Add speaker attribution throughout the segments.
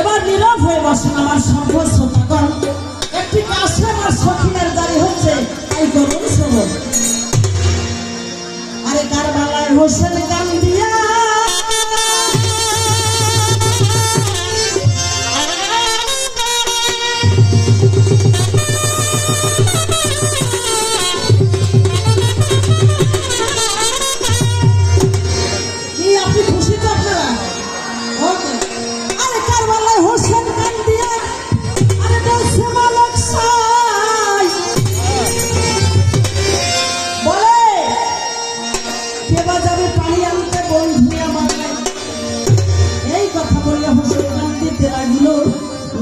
Speaker 1: এবার নীরব হয়ে বসুন আমার সর্বশ্রোতা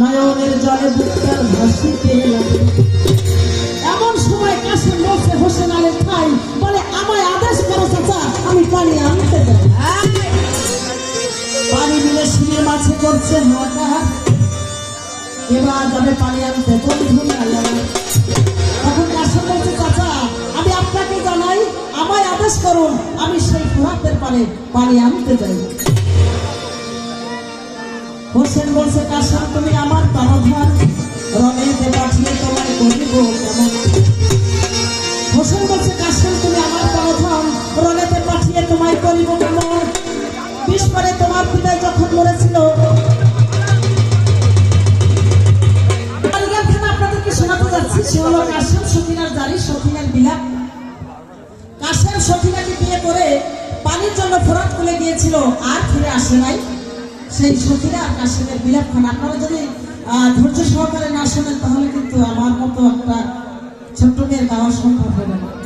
Speaker 1: করতে এলাম এমন সময় কাশিম বলছে হোসেন আলীর খাই বলে, আমায় আদেশ করো চাচা, আমি পানি আনতে যাই। পানি মিলে শিবের মাঝে করছে হঠাৎ এবার যাবে পানি আনতে, বন্ধু তখন কাশিম বলছে, চাচা, আমি আপনাকে জানাই, আমায় আদেশ করুন, আমি সেই ফুরাতের পারে পানি আনতে যাই। হোসেন বলছে কাশিম তুমি আমার প্রাণধান রমেতে পাঠিয়ে তোমায় করিব কেমন হোসেন বলছে কাশিম তুমি আমার প্রাণধান রনেতে পাঠিয়ে তোমায় করিব কেমন? পরে তোমার পিতায় যখন মরেছিল আপনাদেরকে শোনাতে যাচ্ছি। সে হলো কাশেম সখিনার জারি সখিনার বিলাপ। কাশেম সখিনাকে বিয়ে করে পানির জন্য ফোরাত খুলে গিয়েছিল আর ফিরে আসে নাই। সেই সখীরা আপনার সঙ্গে বিলাপ খান। আপনারা যদি ধৈর্য সহকারে না শোনেন, তাহলে কিন্তু আমার মতো একটা ছোট্ট মেয়ের গাওয়া সম্ভব হবে না।